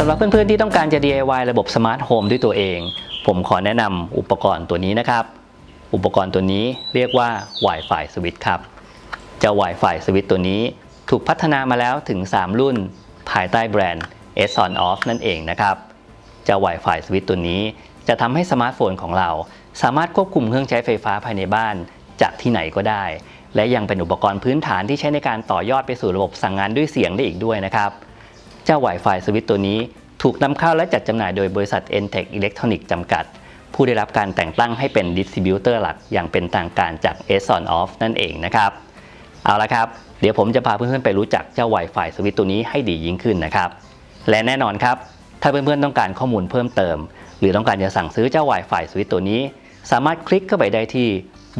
สำหรับเพื่อนๆที่ต้องการจะ DIY ระบบสมาร์ทโฮมด้วยตัวเอง ผมขอแนะนำอุปกรณ์ตัวนี้นะครับ อุปกรณ์ตัวนี้เรียกว่า Wi-Fi Switch ครับ เจ้า Wi-Fi Switch ตัวนี้ถูกพัฒนามาแล้วถึง 3 รุ่น ภายใต้แบรนด์ S on Off นั่นเองนะครับ เจ้า Wi-Fi Switch ตัวนี้จะทำให้สมาร์ทโฟนของเรา สามารถควบคุมเครื่องใช้ไฟฟ้าภายในบ้าน จากที่ไหนก็ได้ และยังเป็นอุปกรณ์พื้นฐานที่ใช้ในการต่อยอดไปสู่ระบบสั่งงานด้วยเสียงได้อีกด้วยนะครับ เจ้า Wi-Fi Switch ตัวนี้ ถูกนำเข้าและจัดจำหน่ายโดยบริษัท Entech Electronic จำกัด ผู้ได้รับการแต่งตั้งให้เป็นดิสติบิวเตอร์หลักอย่างเป็นทางการจาก S on Off นั่นเองนะครับ เอาละครับ เดี๋ยวผมจะพาเพื่อนๆไปรู้จักเจ้า Wi-Fi Switch ตัวนี้ให้ดียิ่งขึ้นนะครับ และแน่นอนครับ ถ้าเพื่อนๆต้องการข้อมูลเพิ่มเติม หรือต้องการจะสั่งซื้อเจ้า Wi-Fi Switch ตัวนี้ สามารถคลิกเข้าไปได้ที่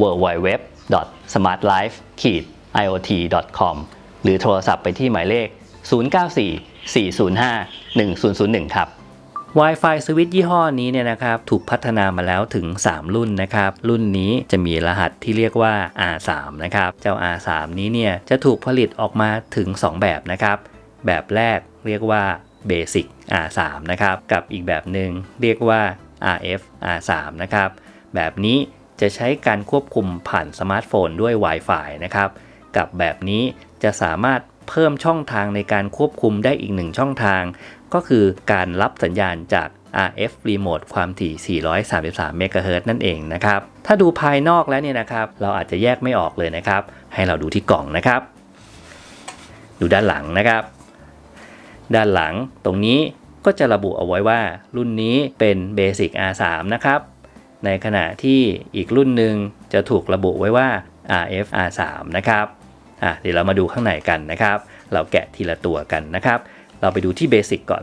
www.smartlife-iot.com หรือโทรศัพท์ไปที่หมายเลข 094-405-1001 ครับ Wi-Fi Switch ยี่ห้อนี้เนี่ยนะครับถูกพัฒนามาแล้วถึง 3 รุ่นนะครับ รุ่นนี้จะมีรหัสที่เรียกว่า R3 นะครับ เจ้า R3 นี้เนี่ยจะถูกผลิตออกมาถึง 2 แบบนะครับ แบบแรกเรียกว่า Basic R3 นะครับ กับอีกแบบหนึ่งเรียกว่า RF R3 นะครับ แบบนี้จะใช้การควบคุมผ่านสมาร์ทโฟนด้วย Wi-Fi นะครับ กับแบบนี้จะสามารถ เพิ่มช่องทางในการควบคุมได้อีกหนึ่งช่องทาง ก็คือการรับสัญญาณจาก RF Remote ความถี่ 433 MHz นั่นเองนะครับ ถ้าดูภายนอกแล้วเนี่ยนะครับ เราอาจจะแยกไม่ออกเลยนะครับ ให้เราดูที่กล่องนะครับ ดูด้านหลังนะครับ ด้านหลังตรงนี้ก็จะระบุเอาไว้ว่า รุ่นนี้เป็น Basic R3 นะครับ ในขณะที่อีกรุ่นหนึ่งจะถูกระบุไว้ว่า RF R3 นะครับ อะเดี๋ยวเรามาดูข้างในกันนะครับ เราแกะทีละตัวกันนะครับ เราไปดูที่ Basic ก่อน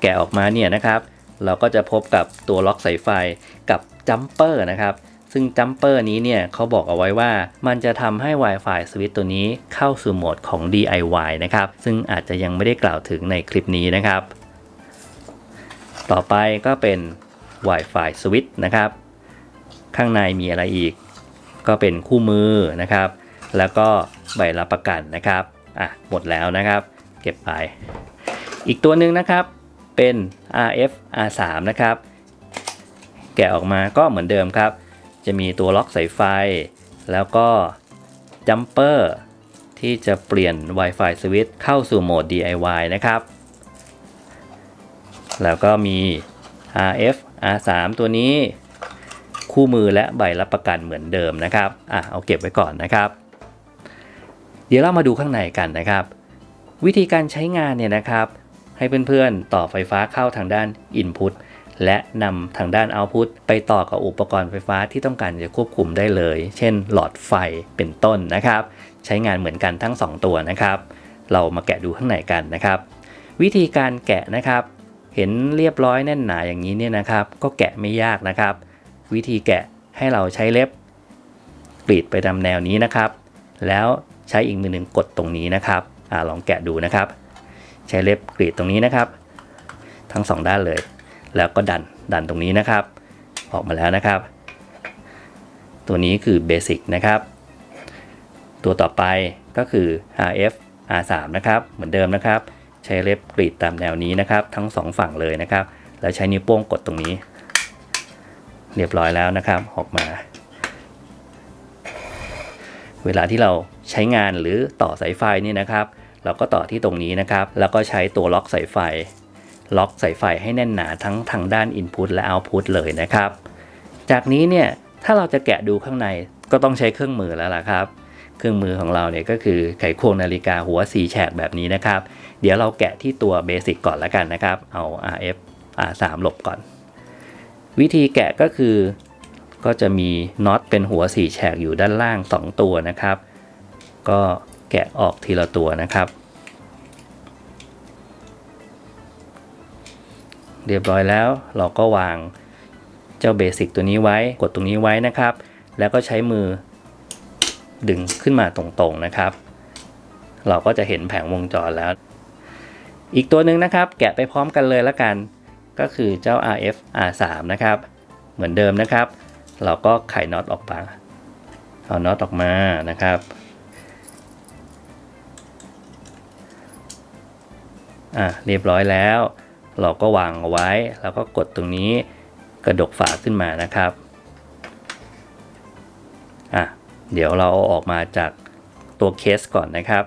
แกะออกมาเนี่ยนะครับ เราก็จะพบกับตัวล็อกสายไฟกับจัมเปอร์นะครับซึ่งจัมเปอร์นี้เนี่ยเขาบอกเอาไว้ว่ามันจะทำให้ Wi-Fi สวิตตัวนี้เข้าสู่โหมดของ DIY นะครับ ซึ่งอาจจะยังไม่ได้กล่าวถึงในคลิปนี้นะครับ ต่อไปก็เป็น Wi-Fi Switch นะครับ ข้างในมีอะไรอีก ก็เป็นคู่มือนะครับ แล้วก็ใบรับประกันนะครับอะหมดแล้วนะครับ เก็บไป อีกตัวหนึ่งนะครับเป็น RF R3 นะครับ แกะออกมาก็เหมือนเดิมครับ จะมีตัวล็อกสายไฟ แล้วก็จัมเปอร์ที่จะเปลี่ยน Wi-Fi Switch เข้าสู่โหมด DIY นะครับ แล้วก็มี RF R3 ตัวนี้ คู่มือและใบรับประกันเหมือนเดิมนะครับอะเอาเก็บไว้ก่อนนะครับ เดี๋ยวเรามาดูข้างในกันนะครับ วิธีการใช้งานเนี่ยนะครับ ให้เพื่อนๆต่อไฟฟ้าเข้าทางด้าน Input และนำทางด้าน Output ไปต่อกับอุปกรณ์ไฟฟ้าที่ต้องการจะควบคุมได้เลย เช่น หลอดไฟเป็นต้นนะครับ ใช้งานเหมือนกันทั้ง 2 ตัวนะครับ เรามาแกะดูข้างในกันนะครับ วิธีการแกะนะครับ เห็นเรียบร้อยแน่นหนาอย่างนี้เนี่ยนะครับ ก็แกะไม่ยากนะครับ วิธีแกะให้เราใช้เล็บกรีดไปตามแนวนี้นะครับ แล้วใช้อีกมือหนึ่งกดตรงนี้นะครับอลองแกะดูนะครับ ใช้เล็บกรีดตรงนี้นะครับ ทั้งสองด้านเลย แล้วก็ดันดันตรงนี้นะครับ ออกมาแล้วนะครับ ตัวนี้คือเบสิกนะครับ ตัวต่อไปก็คือ RF R3 นะครับ เหมือนเดิมนะครับ ใช้เล็บกรีดตามแนวนี้นะครับ ทั้งสองฝั่งเลยนะครับ แล้วใช้นิ้วโป้งกดตรงนี้ เรียบร้อยแล้วนะครับออกมา เวลาที่เราใช้งานหรือต่อสายไฟนี่นะครับ เราก็ต่อที่ตรงนี้นะครับ แล้วก็ใช้ตัวล็อกสายไฟ ล็อกสายไฟให้แน่นหนาทั้งทางด้าน Input และ Output เลยนะครับ จากนี้เนี่ยถ้าเราจะแกะดูข้างในก็ต้องใช้เครื่องมือแล้วล่ะครับ เครื่องมือของเราเนี่ยก็คือไขควงนาฬิกาหัวสีแฉกแบบนี้นะครับ เดี๋ยวเราแกะที่ตัวเบสิกก่อนแล้วกันนะครับ เอา RF R3 หลบก่อน วิธีแกะก็คือ ก็จะมีน็อตเป็นหัวสี่แฉกอยู่ด้านล่าง 2 ตัวนะครับ ก็แกะออกทีละตัวนะครับ เรียบร้อยแล้วเราก็วางเจ้าเบสิกตัวนี้ไว้กดตรงนี้ไว้นะครับ แล้วก็ใช้มือดึงขึ้นมาตรงๆนะครับ เราก็จะเห็นแผงวงจรแล้ว อีกตัวหนึ่งนะครับ แกะไปพร้อมกันเลยละกัน ก็คือเจ้า RF R3 นะครับ เหมือนเดิมนะครับ เราก็ไขน็อตออกมาเอาน็อตออกมานะครับ อะเรียบร้อยแล้ว เราก็วางเอาไว้ แล้วก็กดตรงนี้กระดกฝาขึ้นมานะครับ อะเดี๋ยวเราเอาออกมาจากตัวเคสก่อนนะครับ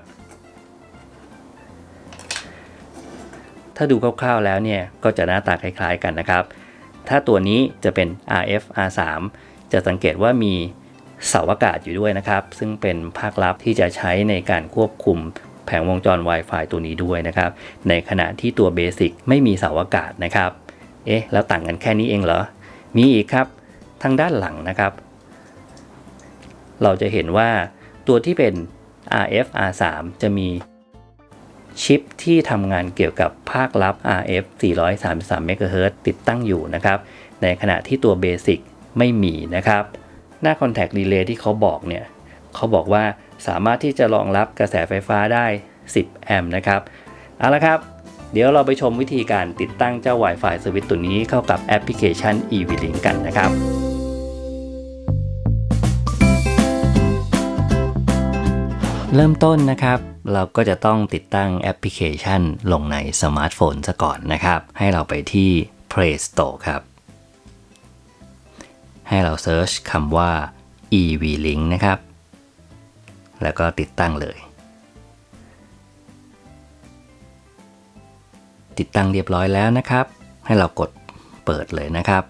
ถ้าดูคร่าวๆแล้วเนี่ยก็จะหน้าตาคล้ายๆกันนะครับ ถ้าตัวนี้จะเป็น RF R3 จะสังเกตว่ามีเสาอากาศอยู่ด้วยนะครับ ซึ่งเป็นภาคลับที่จะใช้ในการควบคุมแผงวงจร Wi-Fi ตัวนี้ด้วยนะครับ ในขณะที่ตัวเบสิกไม่มีเสาอากาศนะครับ เอ๊ะ แล้วต่างกันแค่นี้เองเหรอ มีอีกครับ ทางด้านหลังนะครับ เราจะเห็นว่าตัวที่เป็น RF R3 จะมี ชิปที่ทำงานเกี่ยวกับภาคลับ RF 433 MHz ติดตั้งอยู่นะครับ ในขณะที่ตัวเบสิกไม่มีนะครับ หน้า Contact Relay ที่เขาบอกเนี่ยเขาบอกว่าสามารถที่จะรองรับกระแสไฟฟ้าได้ 10 แอมป์นะครับ เอาละครับเดี๋ยวเราไปชมวิธีการติดตั้งเจ้า Wi-Fi สวิตตัวนี้เข้ากับแอปพลิเคชัน eVlink กันนะครับ เริ่มต้นนะครับ เราก็จะต้องติดตั้งแอปพลิเคชันลงในสมาร์ทโฟนซะก่อนนะครับ ให้เราไปที่ Play Store ครับ ให้เราเซิร์ชคำว่า eVlink นะครับ แล้วก็ติดตั้งเลย ติดตั้งเรียบร้อยแล้วนะครับ ให้เรากดเปิดเลยนะครับ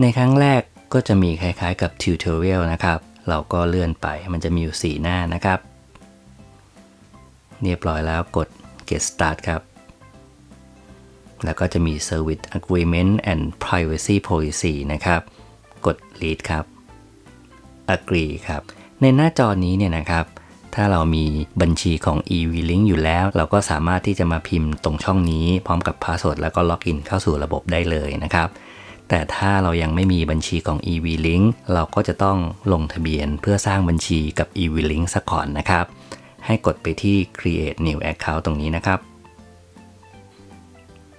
ในครั้งแรกก็จะมีคล้ายๆกับ Tutorial นะครับ เราก็เลื่อนไปมันจะมีอยู่ 4 หน้านะครับ เรียบร้อยแล้วกด Get Start ครับ แล้วก็จะมี Service Agreement and Privacy Policy นะครับ กด Read ครับ Agree ครับ ในหน้าจอนี้เนี่ยนะครับ ถ้าเรามีบัญชีของ e-link อยู่แล้ว เราก็สามารถที่จะมาพิมพ์ตรงช่องนี้ พร้อมกับพาสเวิร์ดแล้วก็ล็อกอินเข้าสู่ระบบได้เลยนะครับแต่ถ้าเรายังไม่มีบัญชีของ eVlink เราก็จะต้องลงทะเบียนเพื่อสร้างบัญชีกับ eVlink ซะก่อนนะครับ ให้กดไปที่ create new account ตรงนี้นะครับ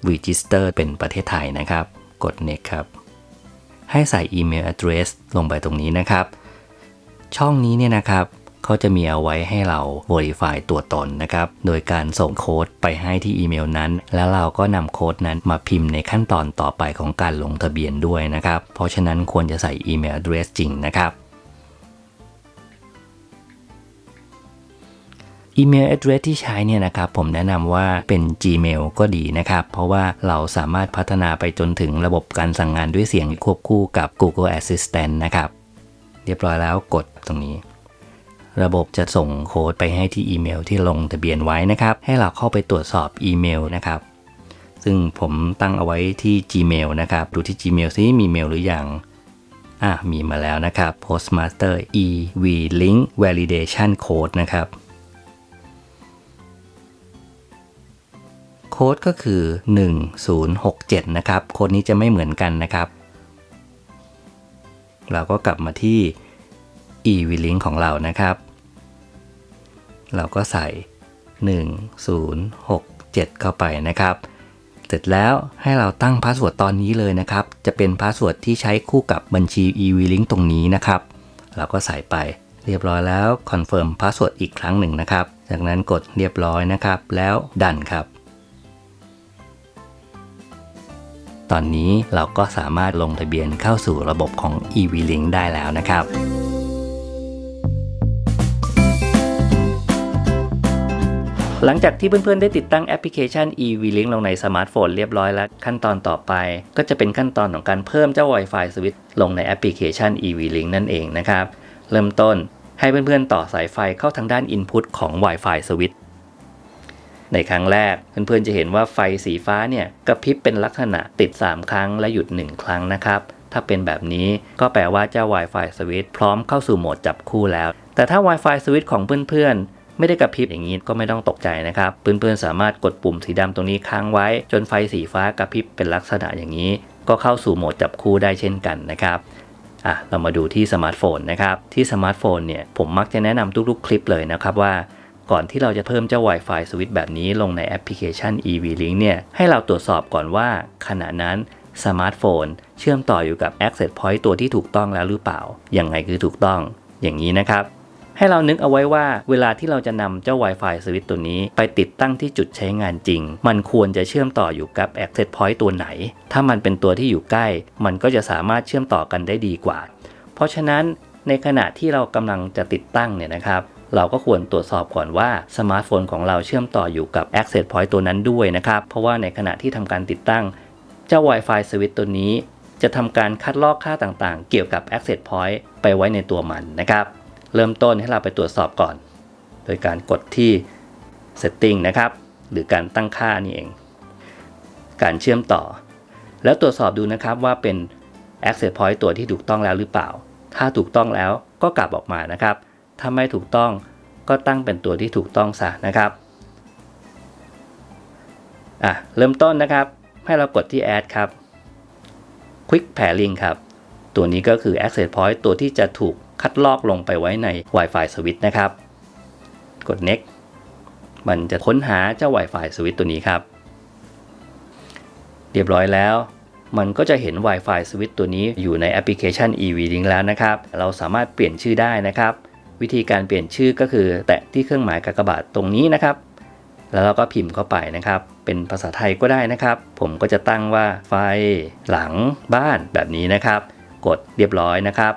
register เป็นประเทศไทยนะครับ กด next ครับ ให้ใส่ email address ลงไปตรงนี้นะครับ ช่องนี้เนี่ยนะครับเขาจะมีเอาไว้ให้เรา verify ตัวตนนะครับ โดยการส่งโค้ดไปให้ที่อีเมลนั้น แล้วเราก็นำโค้ดนั้นมาพิมพ์ในขั้นตอนต่อไปของการลงทะเบียนด้วยนะครับ เพราะฉะนั้นควรจะใส่อีเมล address จริงนะครับ อีเมล address ที่ใช้เนี่ยนะครับผมแนะนำว่าเป็น Gmail ก็ดีนะครับ เพราะว่าเราสามารถพัฒนาไปจนถึงระบบการสั่งงานด้วยเสียงควบคู่กับ Google Assistant นะครับ เรียบร้อยแล้วกดตรงนี้ ระบบจะส่งโค้ดไปให้ที่อีเมลที่ลงทะเบียนไว้นะครับ ให้เราเข้าไปตรวจสอบอีเมลนะครับ ซึ่งผมตั้งเอาไว้ที่ Gmail นะครับ ดูที่ Gmail ซิมีเมลหรือยังอะมีมาแล้วนะครับ Postmaster ev link validation code นะครับ ค้ดก็คือ 1067 นะครับ โค้ดนี้จะไม่เหมือนกันนะครับ เราก็กลับมาที่ e-link ของเรานะครับ เราก็ใส่ 1067 เข้าไปนะครับ เสร็จแล้วให้เราตั้งพาสเวิร์ดตอนนี้เลยนะครับ จะเป็นพาสเวิร์ดที่ใช้คู่กับบัญชี e-link ตรงนี้นะครับ เราก็ใส่ไปเรียบร้อยแล้วคอนเฟิร์มพาสเวิร์ดอีกครั้งหนึ่งนะครับ จากนั้นกดเรียบร้อยนะครับ แล้วดันครับ ตอนนี้เราก็สามารถลงทะเบียนเข้าสู่ระบบของ eVlink ได้แล้วนะครับหลังจากที่เพื่อนๆ ได้ติดตั้งแอปพลิเคชัน eVlink ลงในสมาร์ทโฟนเรียบร้อยแล้ว ขั้นตอนต่อไป ก็จะเป็นขั้นตอนของการเพิ่มเจ้า Wi-Fi Switch ลงในแอปพลิเคชัน eVlink นั่นเองนะครับ เริ่มต้นให้เพื่อนๆ ต่อสายไฟเข้าทางด้าน Input ของ Wi-Fi Switch ในครั้งแรก เพื่อนๆจะเห็นว่าไฟสีฟ้าเนี่ยกระพริบเป็นลักษณะติด 3 ครั้งและหยุด 1 ครั้งนะครับถ้าเป็นแบบนี้ก็แปลว่าเจ้า Wi-Fi Switch พร้อมเข้าสู่โหมดจับคู่แล้ว แต่ถ้า Wi-Fi Switch ของเพื่อนๆ ไม่ได้กระพริบอย่างนี้ก็ไม่ต้องตกใจนะครับ เพื่อนๆ สามารถกดปุ่มสีดำตรงนี้ค้างไว้ จนไฟสีฟ้ากระพริบเป็นลักษณะอย่างนี้ ก็เข้าสู่โหมดจับคู่ได้เช่นกันนะครับอะเรามาดูที่สมาร์ทโฟนนะครับที่สมาร์ทโฟนเนี่ยผมมักจะแนะนำทุกๆ คลิปเลยนะครับว่า ก่อนที่เราจะเพิ่มเจ้า Wi-Fi สวิตช์แบบนี้ลงในแอปพลิเคชัน eVlink เนี่ย ให้เราตรวจสอบก่อนว่า ขณะนั้นสมาร์ทโฟน เชื่อมต่ออยู่กับ Access Point ตัวที่ถูกต้องแล้วหรือเปล่ายังไงคือถูกต้อง อย่างนี้นะครับ ให้เรานึกเอาไว้ว่า เวลาที่เราจะนำเจ้า Wi-Fi สวิตตัวนี้ไปติดตั้งที่จุดใช้งานจริง มันควรจะเชื่อมต่ออยู่กับ Access Point ตัวไหน ถ้ามันเป็นตัวที่อยู่ใกล้ มันก็จะสามารถเชื่อมต่อกันได้ดีกว่า เพราะฉะนั้นในขณะที่เรากำลังจะติดตั้งเนี่ยนะครับ เราก็ควรตรวจสอบก่อนว่าสมาร์ทโฟนของเราเชื่อมต่ออยู่กับ Access Point ตัวนั้นด้วยนะครับ เพราะว่าในขณะที่ทำการติดตั้ง เจ้า Wi-Fi สวิตตัวนี้ จะทำการคัดลอกค่าต่างๆ เกี่ยวกับ Access Point ไปไว้ในตัวมันนะครับ เริ่มต้นให้เราไปตรวจสอบก่อน โดยการกดที่ Setting นะครับ หรือการตั้งค่านี่เอง การเชื่อมต่อ แล้วตรวจสอบดูนะครับว่าเป็น Access Point ตัวที่ถูกต้องแล้วหรือเปล่า ถ้าถูกต้องแล้วก็กลับออกมานะครับ ถ้าไม่ถูกต้องก็ตั้งเป็นตัวที่ถูกต้องซะนะครับอะเริ่มต้นนะครับ ให้เรากดที่ Add ครับ Quick Pairing ครับ ตัวนี้ก็คือ Access Point ตัวที่จะถูกคัดลอกลงไปไว้ใน Wi-Fi Switch นะครับ กด Next มันจะค้นหาเจ้า Wi-Fi Switch ตัวนี้ครับ เรียบร้อยแล้ว มันก็จะเห็น Wi-Fi Switch ตัวนี้อยู่ในแอปพลิเคชัน EV-Link แล้วนะครับ เราสามารถเปลี่ยนชื่อได้นะครับ วิธีการเปลี่ยนชื่อก็คือ แตะที่เครื่องหมายกากบาทตรงนี้นะครับ แล้วเราก็พิมพ์เข้าไปนะครับ เป็นภาษาไทยก็ได้นะครับ ผมก็จะตั้งว่าไฟหลังบ้านแบบนี้นะครับ กดเรียบร้อยนะครับ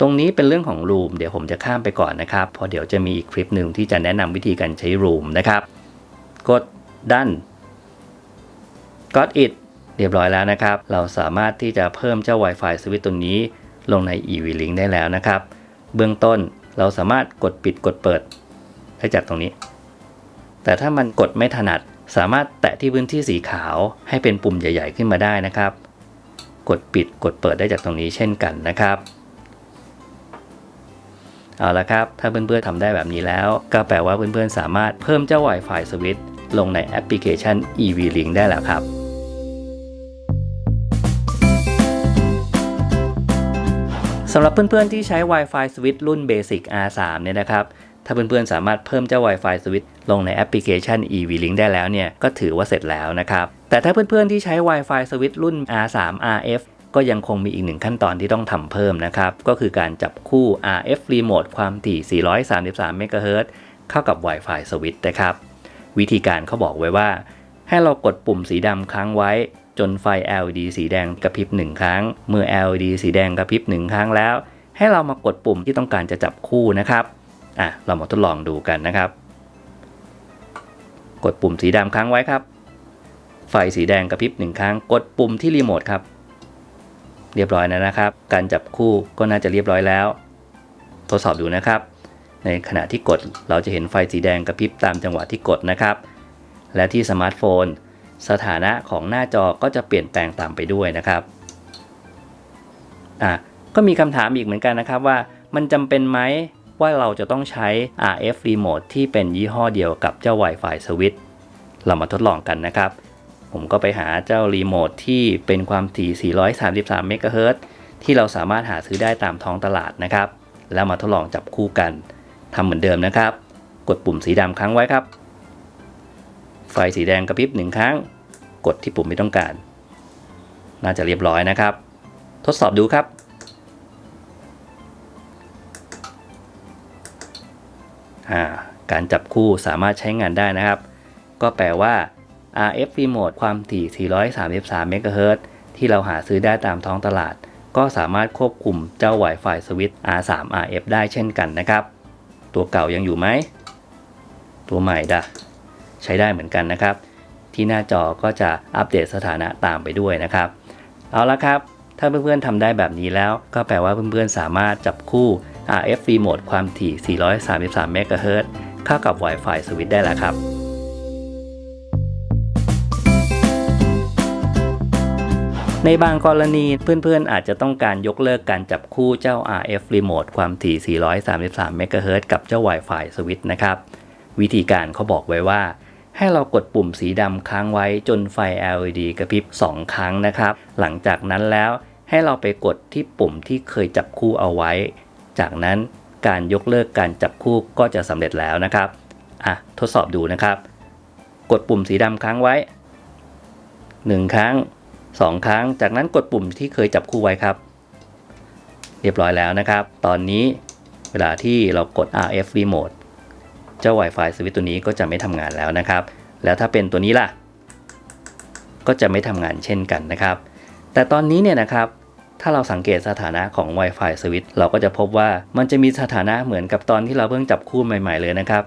ตรงนี้เป็นเรื่องของรูมเดี๋ยวผมจะข้ามไปก่อนนะครับเพราะเดี๋ยวจะมีอีกคลิปหนึ่งที่จะแนะนำวิธีการใช้รูมนะครับ กดดัน Got it เรียบร้อยแล้วนะครับ เราสามารถที่จะเพิ่มเจ้า Wi-Fi สวิตตัวนี้ลงใน EV-Link ได้แล้วนะครับ เบื้องต้น เราสามารถกดปิดกดเปิดได้จากตรงนี้ แต่ถ้ามันกดไม่ถนัด สามารถแตะที่พื้นที่สีขาวให้เป็นปุ่มใหญ่ ๆ ขึ้นมาได้นะครับ กดปิดกดเปิดได้จากตรงนี้เช่นกันนะครับเอาละครับ ถ้าเพื่อนๆทำได้แบบนี้แล้ว ก็แปลว่าเพื่อนๆสามารถเพิ่มเจ้า Wi-Fi สวิตลงในแอปพลิเคชัน EV-Link ได้แล้วครับ สำหรับเพื่อนๆที่ใช้ Wi-Fi Switch รุ่น Basic R3 เนี่ยนะครับ ถ้าเพื่อนๆสามารถเพิ่มเจ้า Wi-Fi Switch ลงในแอปพลิเคชัน EV-Link ได้แล้วเนี่ย ก็ถือว่าเสร็จแล้วนะครับ แต่ถ้าเพื่อนๆที่ใช้ Wi-Fi Switch รุ่น R3 RF ก็ยังคงมีอีกหนึ่งขั้นตอนที่ต้องทำเพิ่มนะครับ ก็คือการจับคู่ RF Remote ความถี่ 433 MHz เข้ากับ Wi-Fi Switch นะครับ วิธีการเขาบอกไว้ว่า ให้เรากดปุ่มสีดำค้างไว้ จนไฟ LED สีแดงกระพริบหนึ่งครั้ง เมื่อ LED สีแดงกระพริบหนึ่งครั้งแล้ว ให้เรามากดปุ่มที่ต้องการจะจับคู่นะครับอะเรามาทดลองดูกันนะครับ กดปุ่มสีดำค้างไว้ครับ ไฟสีแดงกระพริบหนึ่งครั้ง กดปุ่มที่รีโมทครับ เรียบร้อยแล้วนะครับ การจับคู่ก็น่าจะเรียบร้อยแล้ว ทดสอบดูนะครับ ในขณะที่กดเราจะเห็นไฟสีแดงกระพริบตามจังหวะที่กดนะครับ และที่สมาร์ทโฟน สถานะของหน้าจอก็จะเปลี่ยนแปลงตามไปด้วยนะครับอะก็มีคำถามอีกเหมือนกันนะครับว่ามันจำเป็นไหมว่าเราจะต้องใช้ RF Remote ที่เป็นยี่ห้อเดียวกับเจ้า Wi-Fi Switch เรามาทดลองกันนะครับ ผมก็ไปหาเจ้ารีโมทที่เป็นความถี่ 433 MHz ที่เราสามารถหาซื้อได้ตามท้องตลาดนะครับ แล้วมาทดลองจับคู่กันทำเหมือนเดิมนะครับ กดปุ่มสีดำค้างไว้ครับ ไฟสีแดงกระพริบหนึ่งครั้ง กดที่ปุ่มไม่ต้องการ น่าจะเรียบร้อยนะครับ ทดสอบดูครับ การจับคู่สามารถใช้งานได้นะครับ ก็แปลว่า RF Remote ความถี่ 433 MHz ที่เราหาซื้อได้ตามท้องตลาด ก็สามารถควบคุมเจ้า Wi-Fi Switch R3 RF ได้เช่นกันนะครับ ตัวเก่ายังอยู่ไหม ตัวใหม่ดะ ใช้ได้เหมือนกันนะครับ ที่หน้าจอก็จะอัปเดตสถานะตามไปด้วยนะครับ เอาละครับ ถ้าเพื่อนๆทำได้แบบนี้แล้ว ก็แปลว่าเพื่อนๆสามารถจับคู่ RF Remote ความถี่ 433 MHz เข้ากับ Wi-Fi Switch ได้แล้วครับในบางกรณีเพื่อนๆ อาจจะต้องการยกเลิกการจับคู่เจ้า RF Remote ความถี่ 433 MHz กับเจ้า Wi-Fi Switch นะครับ วิธีการเขาบอกไว้ว่า ให้เรากดปุ่มสีดำค้างไว้จนไฟ LED กระพริบ 2 ครั้งนะครับ หลังจากนั้นแล้วให้เราไปกดที่ปุ่มที่เคยจับคู่เอาไว้ จากนั้นการยกเลิกการจับคู่ก็จะสำเร็จแล้วนะครับอะทดสอบดูนะครับ กดปุ่มสีดำค้างไว้ 1 ครั้ง 2 ครั้ง จากนั้นกดปุ่มที่เคยจับคู่ไว้ครับ เรียบร้อยแล้วนะครับ ตอนนี้เวลาที่เรากด RF remote เจ้า Wi-Fi สวิตตัวนี้ก็จะไม่ทำงานแล้วนะครับ แล้วถ้าเป็นตัวนี้ล่ะ ก็จะไม่ทำงานเช่นกันนะครับ แต่ตอนนี้เนี่ยนะครับถ้าเราสังเกตสถานะของ Wi-Fi สวิตเราก็จะพบว่ามันจะมีสถานะเหมือนกับตอนที่เราเพิ่งจับคู่ใหม่ ๆ เลยนะครับ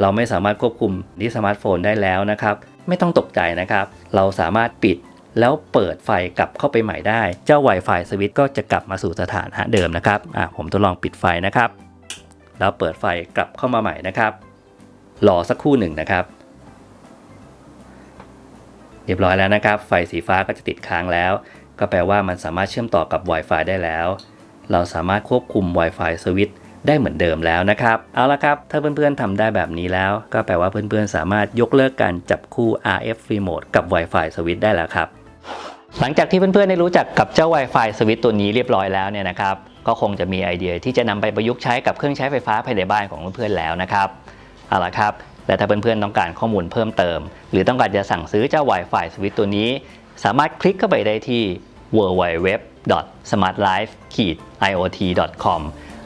เราไม่สามารถควบคุมที่สมาร์ทโฟนได้แล้วนะครับ ไม่ต้องตกใจนะครับ เราสามารถปิดแล้วเปิดไฟกลับเข้าไปใหม่ได้ เจ้า Wi-Fi สวิตก็จะกลับมาสู่สถานะเดิมนะครับ อะผมทดลองปิดไฟนะครับ แล้วเปิดไฟกลับเข้ามาใหม่นะครับ รอสักครู่หนึ่งนะครับ เรียบร้อยแล้วนะครับ ไฟสีฟ้าก็จะติดค้างแล้ว ก็แปลว่ามันสามารถเชื่อมต่อกับ Wi-Fi ได้แล้ว เราสามารถควบคุม Wi-Fi สวิตช์ได้เหมือนเดิมแล้วนะครับ เอาละครับ ถ้าเพื่อนๆทำได้แบบนี้แล้ว ก็แปลว่าเพื่อนๆ สามารถยกเลิกการจับคู่ RF remote กับ Wi-Fi สวิตช์ได้แล้วครับ หลังจากที่เพื่อนๆ ได้รู้จักกับเจ้า Wi-Fi สวิตช์ตัวนี้เรียบร้อยแล้วเนี่ยนะครับ ก็คงจะมีไอเดียที่จะนำไปประยุกต์ใช้กับเครื่องใช้ไฟฟ้าภายในบ้านของเพื่อนๆ แล้วนะครับ เอาละครับ และถ้าเพื่อนๆต้องการข้อมูลเพิ่มเติม หรือต้องการจะสั่งซื้อเจ้า Wi-Fi สวิตช์ตัวนี้ สามารถคลิกเข้าไปได้ที่ www.smartlife-iot.com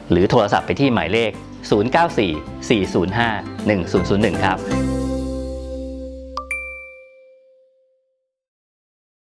หรือโทรศัพท์ไปที่หมายเลข 094 405 1001 ครับ